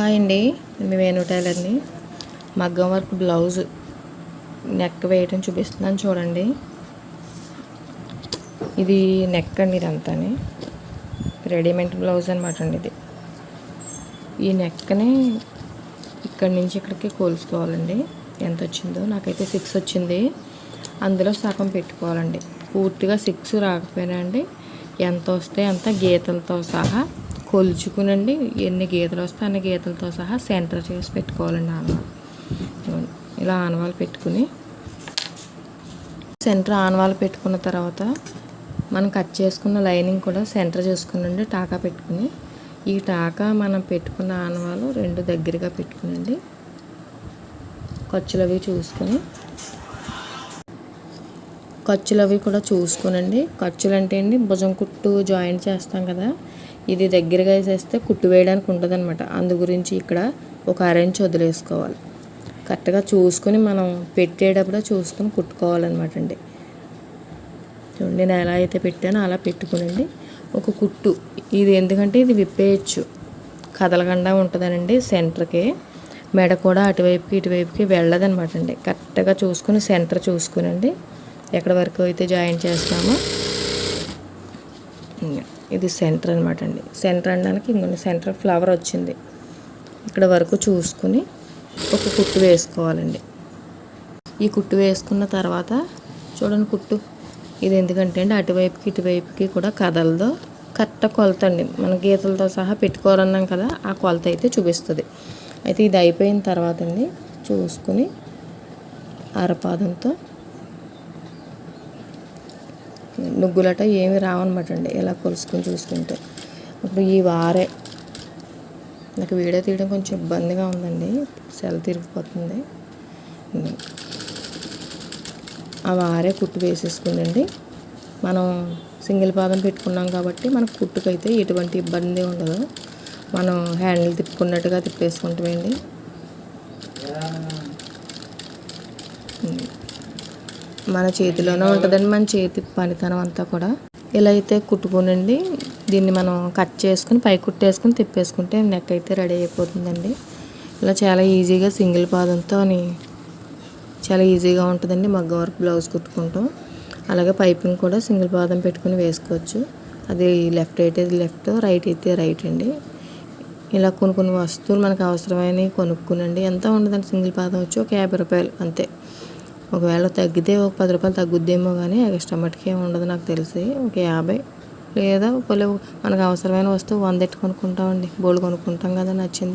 Hi అండి. మీ వేణు టైలర్ని. మగ్గం work blouse. Neck వేయటం చూపిస్తున్నాను చూడండి. ఇది నెక్ అండి ఇదంతాని. రెడీమేడ్ బ్లౌజ్ అనమాట అండి ఇది. ఈ నెక్ని ఇక్కడి నుంచి ఇక్కడికి కోల్చుకోవాలండి. ఎంత వచ్చిందో నాకైతే సిక్స్ వచ్చింది. అందులో సగం పెట్టుకోవాలండి. పూర్తిగా సిక్స్ రాకపోయినా అండి ఎంత వస్తే అంత గీతలతో సహా కొలుచుకునండి. ఎన్ని గీతలు వస్తే అన్ని గీతలతో సహా సెంటర్ చేసి పెట్టుకోవాలండి ఆనవాళ్ళు ఇలా ఆనవాళ్ళు పెట్టుకుని. సెంటర్ ఆనవాళ్ళు పెట్టుకున్న తర్వాత మనం కట్ చేసుకున్న లైనింగ్ కూడా సెంటర్ చేసుకునండి టాకా పెట్టుకుని. ఈ టాకా మనం పెట్టుకున్న ఆనవాళ్ళు రెండు దగ్గరగా పెట్టుకునండి. ఖర్చులు అవి చూసుకొని. ఖర్చులు అవి కూడా చూసుకునండి. ఖర్చులు అంటే అండి భుజం కుట్టు జాయింట్ చేస్తాం కదా. ఇది దగ్గరగా వేసేస్తే కుట్టు వేయడానికి ఉంటుంది అనమాట అందు గురించి ఇక్కడ ఒక అరెంజ్ వదిలేసుకోవాలి. కరెక్ట్గా చూసుకొని మనం పెట్టేటప్పుడు చూసుకొని కుట్టుకోవాలన్నమాట అండి. చూడండి నేను ఎలా అయితే పెట్టానో అలా పెట్టుకునండి. ఒక కుట్టు. ఇది ఎందుకంటే ఇది విప్పేయచ్చు. కదలకుండా ఉంటుందనండి సెంటర్కి. మెడ కూడా అటువైపుకి ఇటువైపుకి వెళ్ళదనమాట అండి. కరెక్ట్గా చూసుకుని సెంటర్ చూసుకునండి. ఎక్కడ వరకు అయితే జాయిన్ చేస్తామో. ఇది సెంటర్ అనమాట అండి. సెంటర్ అనడానికి ఇంకొన్ని సెంటర్ ఫ్లవర్ వచ్చింది. ఇక్కడ వరకు చూసుకుని ఒక కుట్టు వేసుకోవాలండి. ఈ కుట్టు వేసుకున్న తర్వాత చూడండి కుట్టు. ఇది ఎందుకంటే అండి అటువైపుకి ఇటువైపుకి కూడా కథలతో కరెక్ట్ కొలత అండి. మన గీతలతో సహా పెట్టుకోవాలన్నాం కదా ఆ కొలత అయితే చూపిస్తుంది. అయితే ఇది అయిపోయిన తర్వాత అండి చూసుకుని అరపాదంతో నుగ్గులట ఏమి రావన్నమాట అండి ఇలా కొలుసుకొని చూసుకుంటే. ఇప్పుడు ఈ వారే నాకు వీడియో తీయడం కొంచెం ఇబ్బందిగా ఉందండి. సెల తిరిగిపోతుంది. ఆ వారే కుట్టు వేసేసుకుందండి. మనం సింగిల్ పాదం పెట్టుకున్నాం కాబట్టి మనకు కుట్టుకైతే ఎటువంటి ఇబ్బంది ఉండదు. మనం హ్యాండిల్ తిప్పుకున్నట్టుగా తిప్పేసుకుంటామండి. మన చేతిలోనే ఉంటుందండి మన చేతి పనితనం అంతా కూడా. ఇలా అయితే కుట్టుకునండి. దీన్ని మనం కట్ చేసుకుని పై కుట్టేసుకుని తిప్పేసుకుంటే నెక్ అయితే రెడీ అయిపోతుందండి. ఇలా చాలా ఈజీగా సింగిల్ పాదంతో చాలా ఈజీగా ఉంటుందండి మగ్గ వర్క్ బ్లౌజ్ కుట్టుకుంటాం. అలాగే పైపింగ్ కూడా సింగిల్ పాదం పెట్టుకుని వేసుకోవచ్చు. అది లెఫ్ట్ అయితే లెఫ్ట్ రైట్ అయితే రైట్ అండి. ఇలా కొన్ని కొన్ని వస్తువులు మనకు అవసరమైనవి కొనుక్కునండి. ఎంత ఉండదండి సింగిల్ పాదం వచ్చి ఒక యాభై రూపాయలు అంతే. ఒకవేళ తగ్గితే ఒక పది రూపాయలు తగ్గుద్దేమో కానీ ఎక్స్ట్రా ఉండదు నాకు తెలిసి. ఒక యాభై లేదా ఒకవేళ మనకు అవసరమైన వస్తువు వంద ఎట్టు కొనుక్కుంటామండి. బోల్డ్ కొనుక్కుంటాం కదా నచ్చింది.